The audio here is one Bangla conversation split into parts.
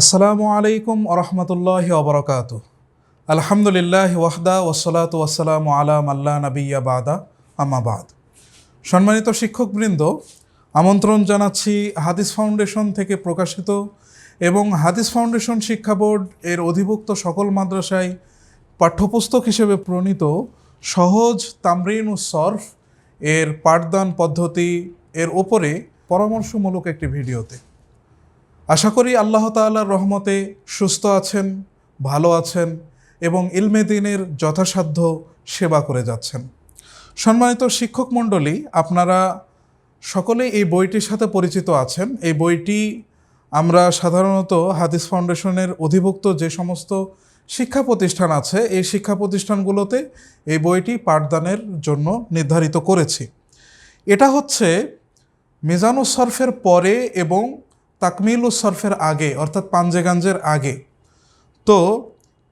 আসসালামু আলাইকুম আরহামতুল্লাহ ওবরকাত। আলহামদুলিল্লাহ ওয়াহদা ওসলাত ওয়াসালাম আলাম আল্লাহ নবিয়া বাদা আমাবাদ সম্মানিত শিক্ষকবৃন্দ, আমন্ত্রণ জানাচ্ছি হাদিস ফাউন্ডেশন থেকে প্রকাশিত এবং হাদিস ফাউন্ডেশন শিক্ষা বোর্ড এর অধিভুক্ত সকল মাদ্রাসায় পাঠ্যপুস্তক হিসেবে প্রণীত সহজ তামরিন ও সরফ এর পাঠদান পদ্ধতি এর ওপরে পরামর্শমূলক একটি ভিডিওতে। আশা করি আল্লাহ তাআলার রহমতে সুস্থ আছেন, ভালো আছেন এবং ইলমে দিনের যথাসাধ্য সেবা করে যাচ্ছেন। সম্মানিত শিক্ষক মণ্ডলী, আপনারা সকলেই এই বইটির সাথে পরিচিত আছেন। এই বইটি আমরা সাধারণত হাদিস ফাউন্ডেশনের অধিভুক্ত যে সমস্ত শিক্ষা প্রতিষ্ঠান আছে, এই শিক্ষা প্রতিষ্ঠানগুলোতে এই বইটি পাঠদানের জন্য নির্ধারিত করেছি। এটা হচ্ছে মিজানুসরফের পরে এবং তাকমিলুস সরফের আগে, অর্থাৎ পাঞ্জেগাঞ্জের আগে। তো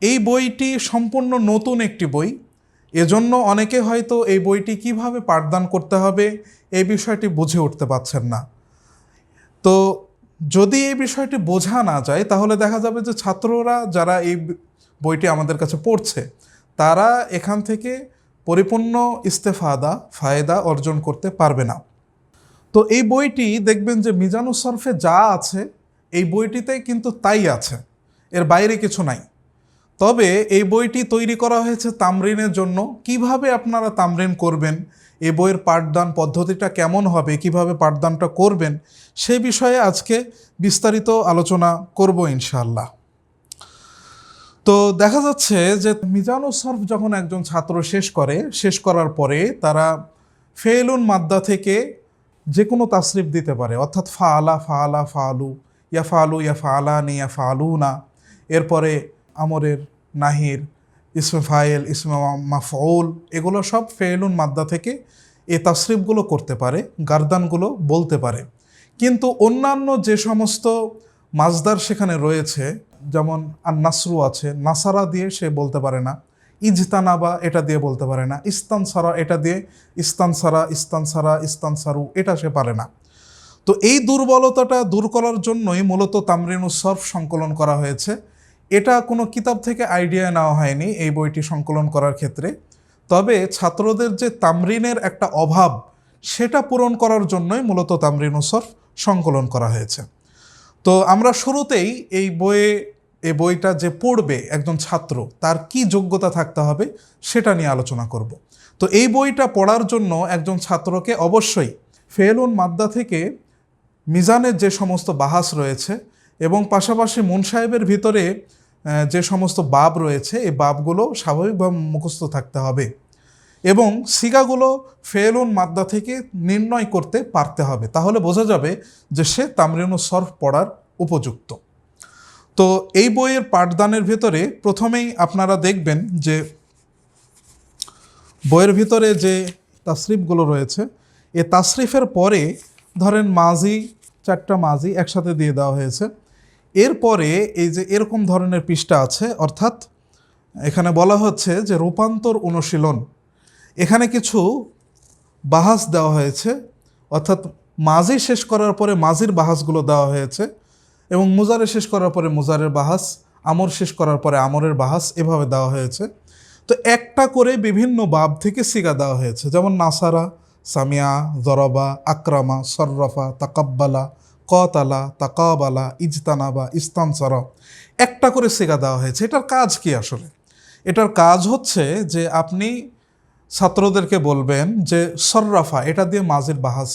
এই বইটি সম্পূর্ণ নতুন একটি বই। এজন্য অনেকে হয়তো এই বইটি কীভাবে পাঠদান করতে হবে এই বিষয়টি বুঝে উঠতে পারছেন না। তো যদি এই বিষয়টি বোঝা না যায়, তাহলে দেখা যাবে যে ছাত্ররা যারা এই বইটি আমাদের কাছে পড়ছে, তারা এখান থেকে পরিপূর্ণ ইস্তেফাদা, ফায়দা অর্জন করতে পারবে না। তো এই বইটি দেখবেন যে মিজানুস সরফে যা আছে, এই বইটিতে কিন্তু তাই আছে। এর বাইরে কিছু নাই। তবে এই বইটি তৈরি করা হয়েছে তামরিনের জন্য। কীভাবে আপনারা তামরিন করবেন এই বইয়ের পাঠদান পদ্ধতিটা কেমন হবে, কীভাবে পাঠদানটা করবেন সেই বিষয়ে আজকে বিস্তারিত আলোচনা করব ইনশাআল্লাহ। তো দেখা যাচ্ছে যে মিজানুস সরফ যখন একজন ছাত্র শেষ করে, শেষ করার পরে তারা ফেলুন মাদ্দা থেকে যে কোনো তাসরিফ দিতে পারে। অর্থাৎ ফাআলা ফাআলা, ফাআলু, ইয়া ফালু ইয়া ফাআলানি, ইয়া ফালু না এরপরে আমরের নাহির, ইসমে ফায়েল ইসমে মাফউল, এগুলো সব ফেলুন মাদ্দা থেকে এই তাসরিফগুলো করতে পারে, গার্দানগুলো বলতে পারে। কিন্তু অন্যান্য যে সমস্ত মাজদার সেখানে রয়েছে, যেমন আর নাসরু আছে, নাসারা দিয়ে সে বলতে পারে না। ইজতানাবা, এটা দিয়ে বলতে পারে না। ইস্তানসারা, এটা দিয়ে ইস্তানসারা ইস্তানসারা, ইস্তানসারু, এটা সে পারে না। তো এই দুর্বলতাটা দূর করার জন্যই মূলত তামরিনু সরফ সংকলন করা হয়েছে। এটা কোনো কিতাব থেকে আইডিয়া নেওয়া হয়নি এই বইটি সংকলন করার ক্ষেত্রে। তবে ছাত্রদের যে তামরিনের একটা অভাব, সেটা পূরণ করার জন্যই মূলত তামরিনু সরফ সংকলন করা হয়েছে। তো আমরা শুরুতেই এই বইয়ে এই বইটা যে পড়বে একজন ছাত্র, তার কি যোগ্যতা থাকতে হবে সেটা নিয়ে আলোচনা করব। তো এই বইটা পড়ার জন্য একজন ছাত্রকে অবশ্যই ফেলুন মাদ্দা থেকে মিজানের যে সমস্ত বাহাস রয়েছে এবং পাশাপাশি মুন সাহেবের ভিতরে যে সমস্ত বাব রয়েছে, এই বাবগুলো স্বাভাবিকভাবে মুখস্থ থাকতে হবে এবং সিগাগুলো ফেলুন মাদ্দা থেকে নির্ণয় করতে পারতে হবে। তাহলে বোঝা যাবে যে সে তামরিনু সরফ পড়ার উপযুক্ত। তো এই বইয়ের পাঠদানের ভিতরে প্রথমেই আপনারা দেখবেন যে বইয়ের ভিতরে যে তাসরিফগুলো রয়েছে, এ তাসরিফের পরে ধরেন মাঝি চারটা মাঝি একসাথে দিয়ে দেওয়া হয়েছে। এরপরে এই যে এরকম ধরনের পৃষ্ঠা আছে, অর্থাৎ এখানে বলা হচ্ছে যে রূপান্তর অনুশীলন। এখানে কিছু বাহাস দেওয়া হয়েছে, অর্থাৎ মাঝি শেষ করার পরে মাঝির বাহাসগুলো দেওয়া হয়েছে। এবং মুজারে শেষ করার পরে মুজারের বাহাস, আমর শেষ করার পরে আমরের বাহাস এভাবে দেওয়া হয়েছে। তো একটা করে বিভিন্ন বাব থেকে সিগা দেওয়া হয়েছে। যেমন নাসারা, সামিয়া, জরবা, আক্রামা, সর্রফা, তাকাব্বালা, কতালা, তাকাবালা, ইজতানাবা, ইস্তানসরা একটা করে সিগা দেওয়া হয়েছে। এটার কাজ কি আসলে? এটার কাজ হচ্ছে যে আপনি ছাত্রদেরকে বলবেন যে সর্রাফা, এটা দিয়ে মাঝের বাহাস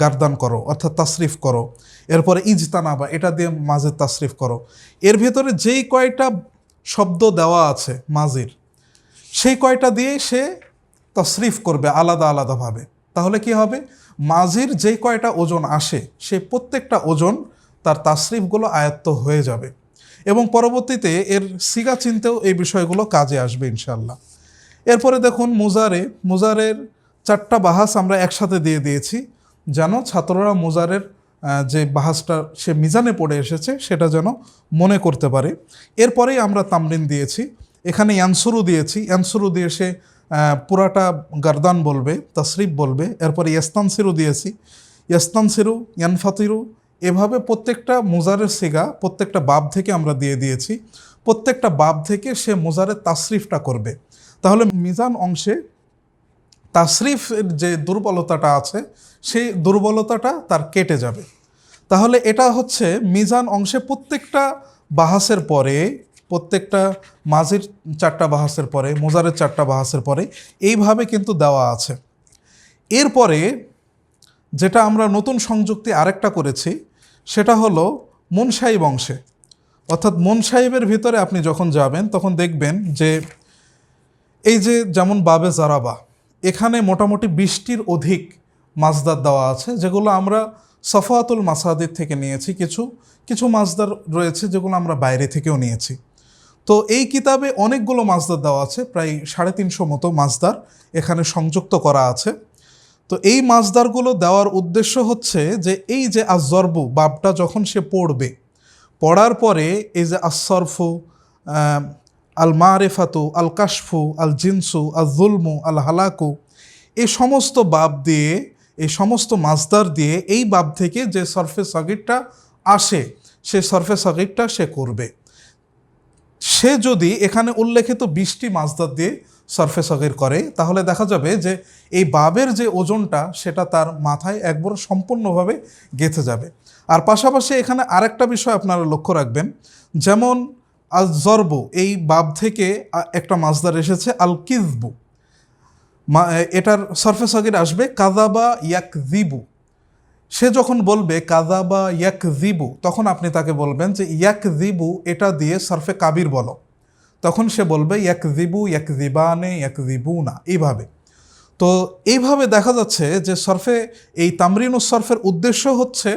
গার্দান করো, অর্থাৎ তাসরিফ করো। এরপরে ইজতানাবা, এটা দিয়ে মাঝের তাসরিফ করো। এর ভেতরে যেই কয়টা শব্দ দেওয়া আছে মাঝির, সেই কয়টা দিয়ে সে তসরিফ করবে আলাদা আলাদাভাবে। তাহলে কি হবে? মাঝির যে কয়টা ওজন আসে সেই প্রত্যেকটা ওজন তার তাসরিফগুলো আয়ত্ত হয়ে যাবে। এবং পরবর্তীতে এর সিগা চিনতেও এই বিষয়গুলো কাজে আসবে ইনশাল্লাহ এরপরে দেখুন মুজারে, মুজারের চারটা বাহাস আমরা একসাথে দিয়ে দিয়েছি। যেন ছাত্ররা মুজারের যে বাহাসটা সে মিজানে পড়ে এসেছে, সেটা যেন মনে করতে পারে। এরপরেই আমরা তামরিন দিয়েছি। এখানে ইয়ানসুরু দিয়েছি। ইয়ানসুরু দিয়ে সে পুরাটা গারদান বলবে, তসরিফ বলবে। এরপরে ইয়াস্তানসিরু দিয়েছি। ইয়াস্তানসিরু, ইয়ানফাতিরু, এভাবে প্রত্যেকটা মুজারের সিগা, প্রত্যেকটা বাব থেকে আমরা দিয়ে দিয়েছি। প্রত্যেকটা বাব থেকে সে মুজারের তাসরিফটা করবে। তাহলে মিজান অংশে তাসরিফের যে দুর্বলতাটা আছে, সেই দুর্বলতাটা তার কেটে যাবে। তাহলে এটা হচ্ছে মিজান অংশে প্রত্যেকটা বাহাসের পরে, প্রত্যেকটা মাঝির চারটা বাহাসের পরে, মোজারের চারটা বাহাসের পরে এইভাবে কিন্তু দেওয়া আছে। এরপরে যেটা আমরা নতুন সংযুক্তি আরেকটা করেছি, সেটা হলো মুনসাহিব অংশে। অর্থাৎ মন সাহেবের ভিতরে আপনি যখন যাবেন, তখন দেখবেন যে এই যে যেমন বাবে জারাবা, এখানে মোটামুটি বৃষ্টির অধিক মাছদার দেওয়া আছে, যেগুলো আমরা সফাতুল মাসাদির থেকে নিয়েছি কিছু কিছু মাছদার রয়েছে যেগুলো আমরা বাইরে থেকেও নিয়েছি। তো এই কিতাবে অনেকগুলো মাছদার দেওয়া আছে, প্রায় সাড়ে তিনশো মতো মাছদার এখানে সংযুক্ত করা আছে। তো এই মাছদারগুলো দেওয়ার উদ্দেশ্য হচ্ছে যে এই যে আজরবু বাপটা যখন সে পড়বে, পড়ার পরে এই যে আসরফু আল মারেফাতু আল কাশফু আল জিনসু আল জুলমু আল হালাকু এই সমস্ত বাপ দিয়ে এই সমস্ত মাছদার দিয়ে এই বাব থেকে যে সরফে সগিরটা আসে, সে সরফে সগিরটা সে করবে। সে যদি এখানে উল্লেখিত বিশটি মাছদার দিয়ে সরফে সগির করে, তাহলে দেখা যাবে যে এই বাবের যে ওজনটা, সেটা তার মাথায় একবার সম্পূর্ণভাবে গেঁথে যাবে। আর পাশাপাশি এখানে আরেকটা বিষয় আপনারা লক্ষ্য রাখবেন, যেমন আল জর্ব এই বাব থেকে একটা মাছদার এসেছে আল কিজবু এটার সরফে সগির আসবে কাদাবা ইয়াক দিবু সে যখন বলবে কাদাবা ইয়াক দিবু তখন আপনি তাকে বলবেন যে ইয়াক দিবু এটা দিয়ে সরফে কাবির বলো। তখন সে বলবে ইয়াক দিবু ইয়াক দিবানে ইয়াক দিবু না এইভাবে। তো এইভাবে দেখা যাচ্ছে যে সরফে এই তামরিন সরফের উদ্দেশ্য হচ্ছে,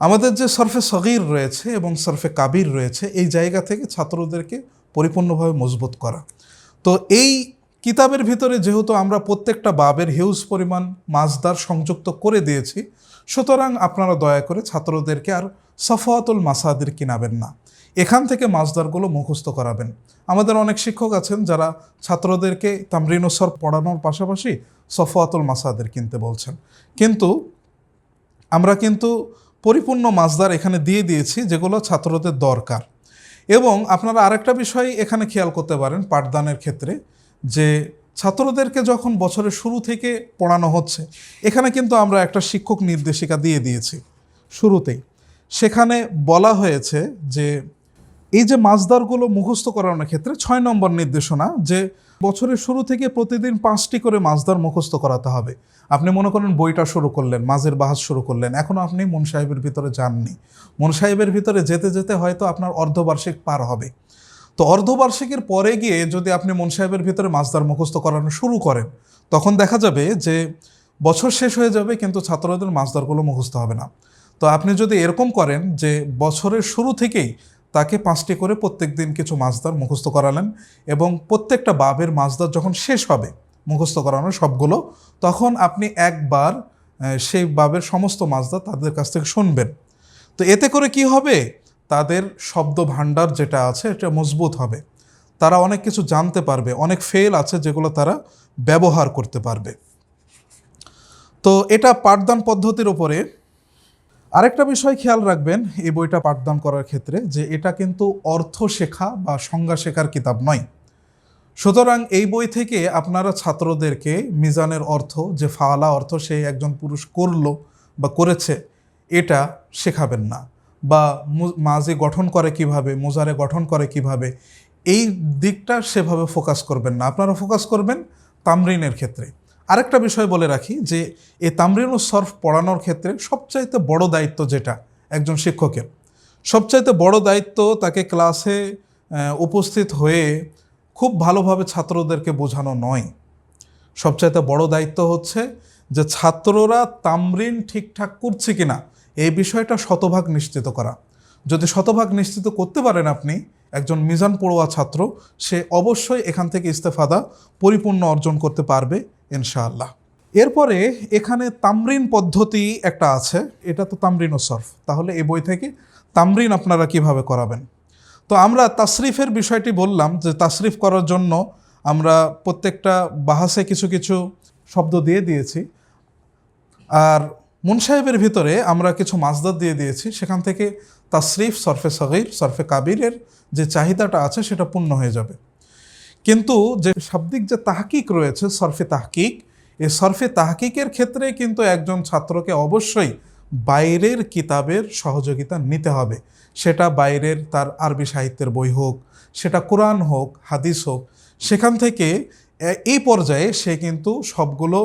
আমাদের যে সরফে সগির রয়েছে এবং সরফে কাবির রয়েছে, এই জায়গা থেকে ছাত্রদেরকে পরিপূর্ণভাবে মজবুত করা। তো এই কিতাবের ভিতরে যেহেতু আমরা প্রত্যেকটা বাবের হিউজ পরিমাণ মাছদার সংযুক্ত করে দিয়েছি, সুতরাং আপনারা দয়া করে ছাত্রদেরকে আর সফাতুল মাসাদির কিনাবেন না। এখান থেকে মাছদারগুলো মুখস্থ করাবেন। আমাদের অনেক শিক্ষক আছেন যারা ছাত্রদেরকে তামরিনুসর পড়ানোর পাশাপাশি সফাতুল মাসাদের কিনতে বলছেন। কিন্তু আমরা কিন্তু পরিপূর্ণ মাছদার এখানে দিয়ে দিয়েছি, যেগুলো ছাত্রদের দরকার। এবং আপনারা আরেকটা বিষয় এখানে খেয়াল করতে পারেন পাঠদানের ক্ষেত্রে। যে ছাত্রদেরকে যখন বছরের শুরু থেকে পড়ানো হচ্ছে, এখানে কিন্তু আমরা একটা শিক্ষক নির্দেশিকা দিয়ে দিয়েছি শুরুতেই। সেখানে বলা হয়েছে যে এই যে মাছদারগুলো মুখস্থ করানোর ক্ষেত্রে ছয় নম্বর নির্দেশনা যে বছরের শুরু থেকে প্রতিদিন পাঁচটি করে মাছদার মুখস্থ করাতে হবে। আপনি মনে করেন বইটা শুরু করলেন, মাঝের বাহাজ শুরু করলেন এখনও আপনি মন সাহেবের ভিতরে যাননি। মন সাহেবের ভিতরে যেতে যেতে হয়তো আপনার অর্ধবার্ষিক পার হবে। তো অর্ধবার্ষিকীর পরে গিয়ে যদি আপনি মন সাহেবের ভিতরে মাছদার মুখস্থ করানো শুরু করেন, তখন দেখা যাবে যে বছর শেষ হয়ে যাবে, কিন্তু ছাত্রদের মাছদারগুলো মুখস্থ হবে না। তো আপনি যদি এরকম করেন যে বছরের শুরু থেকেই তাকে পাঁচটি করে প্রত্যেক দিন কিছু মাছদার মুখস্থ করালেন এবং প্রত্যেকটা বাবের মাছদার যখন শেষ হবে মুখস্থ করানো সবগুলো, তখন আপনি একবার সেই বাবের সমস্ত মাছদার তাদের কাছ থেকে শুনবেন। তো এতে করে কি হবে? তাদের শব্দ ভাণ্ডার যেটা আছে, এটা মজবুত হবে। তারা অনেক কিছু জানতে পারবে, অনেক ফেল আছে যেগুলো তারা ব্যবহার করতে পারবে। তো এটা পাঠদান পদ্ধতির উপরে আরেকটা বিষয় খেয়াল রাখবেন এই বইটা পাঠদান করার ক্ষেত্রে, যে এটা কিন্তু অর্থ শেখা বা সংজ্ঞা শেখার কিতাব নয়। সুতরাং এই বই থেকে আপনারা ছাত্রদেরকে মিজানের অর্থ, যে ফালা অর্থ সে একজন পুরুষ করল বা করেছে, এটা শেখাবেন না। বা মাঝে গঠন করে কীভাবে, মুজারে গঠন করে কীভাবে, এই দিকটা সেভাবে ফোকাস করবেন না। আপনারা ফোকাস করবেন তামরিনের ক্ষেত্রে। আরেকটা বিষয় বলে রাখি যে এই তামরিন ও সরফ পড়ানোর ক্ষেত্রে সবচাইতে বড় দায়িত্ব যেটা একজন শিক্ষকের, সবচাইতে বড় দায়িত্ব তাকে ক্লাসে উপস্থিত হয়ে খুব ভালোভাবে ছাত্রদেরকে বোঝানো নয়। সবচাইতে বড় দায়িত্ব হচ্ছে যে, ছাত্ররা তামরিন ঠিকঠাক করছে কিনা এই বিষয়টা শতভাগ নিশ্চিত করা। যদি শতভাগ নিশ্চিত করতে পারেন আপনি একজন মিজান পড়ুয়া ছাত্র, সে অবশ্যই এখান থেকে ইস্তেফাদা পরিপূর্ণ অর্জন করতে পারবে ইনশাআল্লাহ। এরপরে এখানে তামরিন পদ্ধতি একটা আছে, এটা তো তামরিন ও সরফ। তাহলে এই বই থেকে তামরিন আপনারা কীভাবে করাবেন? তো আমরা তাসরিফের বিষয়টি বললাম যে তাসরিফ করার জন্য আমরা প্রত্যেকটা বাহাসে কিছু কিছু শব্দ দিয়ে দিয়েছি। আর মুন সাহেবের ভিতরে আমরা কিছু মাসদার দিয়ে দিয়েছি। সেখান থেকে তাসরিফ, সরফে সগির, সরফে কাবিরের যে চাহিদাটা আছে সেটা পূর্ণ হয়ে যাবে। কিন্তু যে শাব্দিক যে তাহকিক রয়েছে, সরফে তাহকিক এই সরফে তাহকিকের ক্ষেত্রে কিন্তু একজন ছাত্রকে অবশ্যই বাইরের কিতাবের সহযোগিতা নিতে হবে। সেটা বাইরের তার আরবি সাহিত্যের বই হোক, সেটা কোরআন হোক, হাদিস হোক, সেখান থেকে এই পর্যায়ে সে কিন্তু সবগুলো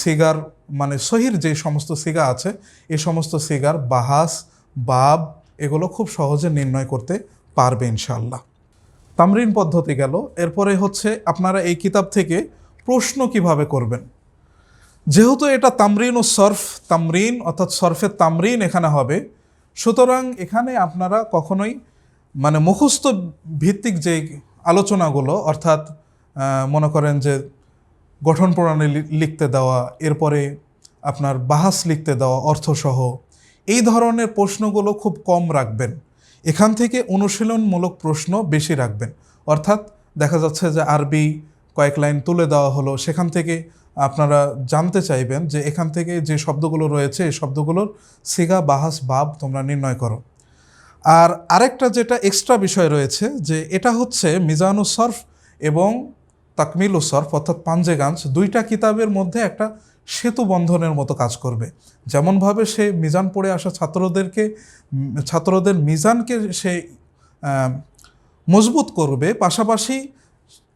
সিগার মানে সহির যে সমস্ত সিগা আছে, এ সমস্ত সিগার বাহাস, বাব, এগুলো খুব সহজে নির্ণয় করতে পারবে ইনশাল্লাহ তামরিন পদ্ধতি গেল। এরপরে হচ্ছে আপনারা এই কিতাব থেকে প্রশ্ন কীভাবে করবেন? যেহেতু এটা তামরিন ও সরফ, তামরিন অর্থাৎ সরফের তামরিন এখানে হবে, সুতরাং এখানে আপনারা কখনোই মানে মুখস্থ ভিত্তিক যে আলোচনাগুলো, অর্থাৎ মনে করেন যে গঠন প্রণালী লিখতে দেওয়া, এরপরে আপনার বাহাস লিখতে দেওয়া, অর্থসহ, এই ধরনের প্রশ্নগুলো খুব কম রাখবেন। এখান থেকে অনুশীলনমূলক প্রশ্ন বেশি রাখবেন। অর্থাৎ দেখা যাচ্ছে যে আরবি কয়েক লাইন তুলে দেওয়া হলো, সেখান থেকে আপনারা জানতে চাইবেন যে এখান থেকে যে শব্দগুলো রয়েছে, এই শব্দগুলোর সিগা, বাহাস, বাব তোমরা নির্ণয় করো। আর আরেকটা যেটা এক্সট্রা বিষয় রয়েছে যে এটা হচ্ছে মিজানু সরফ এবং তাকমিলু সরফ, অর্থাৎ পাঞ্জেগাঞ্জ দুইটা কিতাবের মধ্যে একটা সেতু বন্ধনের মতো কাজ করবে। যেমনভাবে সে মিজান পড়ে আসা ছাত্রদেরকে ছাত্রদের মিজানকে সে মজবুত করবে, পাশাপাশি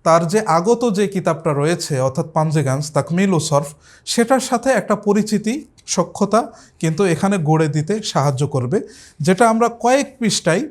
তার যে আগত যে কিতাবটা রয়েছে, অর্থাৎ পাঞ্জেগাঞ্জ তাকমিল ও সরফ, সেটার সাথে একটা পরিচিতি, সক্ষতা কিন্তু এখানে গড়ে দিতে সাহায্য করবে, যেটা আমরা কয়েক পৃষ্ঠায়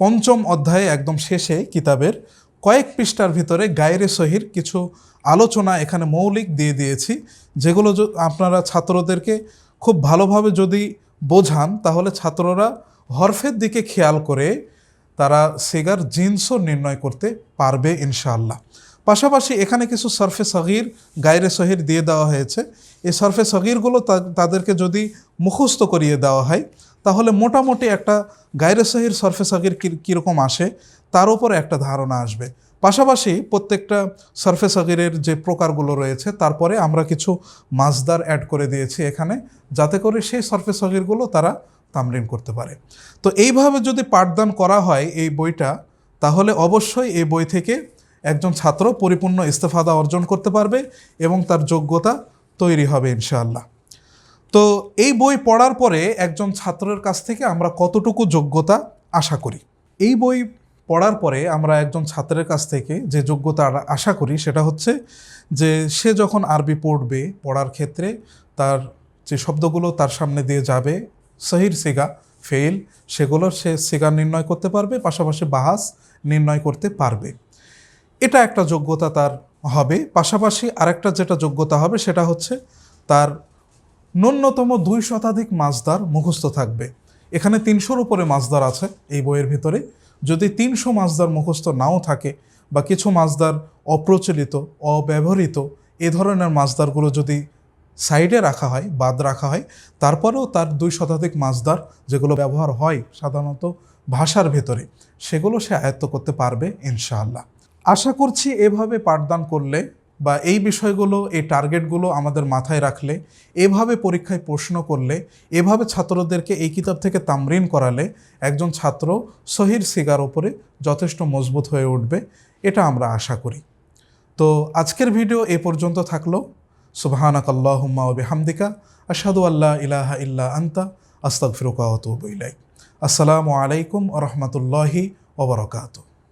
পঞ্চম অধ্যায়ে একদম শেষে কিতাবের কয়েক পৃষ্ঠার ভিতরে গায়রে সহির কিছু আলোচনা এখানে মৌলিক দিয়ে দিয়েছি, যেগুলো আপনারা ছাত্রদেরকে খুব ভালোভাবে যদি বোঝান, তাহলে ছাত্ররা হরফের দিকে খেয়াল করে তারা সেগার জিন্সও নির্ণয় করতে পারবে ইনশাআল্লাহ। পাশাপাশি এখানে কিছু সরফে সগির গায়রে সহির দিয়ে দেওয়া হয়েছে। এই সরফে সগিরগুলো তাদেরকে যদি মুখস্থ করিয়ে দেওয়া হয়, তাহলে মোটামুটি একটা গায়রে সহির সরফে সগির কি- কীরকম আসে? তার উপরে একটা ধারণা আসবে। পাশাপাশি প্রত্যেকটা সরফে সগিরের যে প্রকারগুলো রয়েছে, তারপরে আমরা কিছু মাছদার অ্যাড করে দিয়েছি এখানে, যাতে করে সেই সরফে সগিরগুলো তারা তামরিন করতে পারে। তো এইভাবে যদি পাঠদান করা হয় এই বইটা, তাহলে অবশ্যই এই বই থেকে একজন ছাত্র পরিপূর্ণ ইস্তেফাদা অর্জন করতে পারবে এবং তার যোগ্যতা তৈরি হবে ইনশাআল্লাহ। তো এই বই পড়ার পরে একজন ছাত্রের কাছ থেকে আমরা কতটুকু যোগ্যতা আশা করি। এই বই পড়ার পরে আমরা একজন ছাত্রের কাছ থেকে যে যোগ্যতা আশা করি সেটা হচ্ছে যে সে যখন আরবি পড়বে পড়ার ক্ষেত্রে তার যে শব্দগুলো তার সামনে দিয়ে যাবে, সহির সিগা ফেল সেগুলো সে সিগা নির্ণয় করতে পারবে, পাশাপাশি বাহাস নির্ণয় করতে পারবে। এটা একটা যোগ্যতা তার হবে। পাশাপাশি আরেকটা যেটা যোগ্যতা হবে সেটা হচ্ছে তার ন্যূনতম দুই শতাধিক মাছদার মুখস্থ থাকবে। এখানে তিনশোর উপরে মাছদার আছে এই বইয়ের ভিতরে। যদি তিনশো মাছদার মুখস্থ নাও থাকে বা কিছু মাছদার অপ্রচলিত, অব্যবহৃত, এ ধরনের মাছদারগুলো যদি সাইডে রাখা হয়, বাদ রাখা হয়, তারপরেও তার দুই শতাধিক মাছদার যেগুলো ব্যবহার হয় সাধারণত ভাষার ভেতরে, সেগুলো সে আয়ত্ত করতে পারবে ইনশাআল্লাহ। আশা করছি এভাবে পাঠদান করলে বা এই বিষয়গুলো, এই টার্গেটগুলো আমাদের মাথায় রাখলে, এভাবে পরীক্ষায় প্রশ্ন করলে, এভাবে ছাত্রদেরকে এই কিতাব থেকে তামরিন করালে একজন ছাত্র সহির সিগার ওপরে যথেষ্ট মজবুত হয়ে উঠবে, এটা আমরা আশা করি। তো আজকের ভিডিও এ পর্যন্ত থাকল। সুবাহানাক আল্লাহুম্মা বিহামদিকা, আশহাদু আল্লা ইলাহা ইল্লা আন্তা আতুবু ইলাইক। আসসালামু আলাইকুম রাহমাতুল্লাহি ওয়া বারাকাতুহু।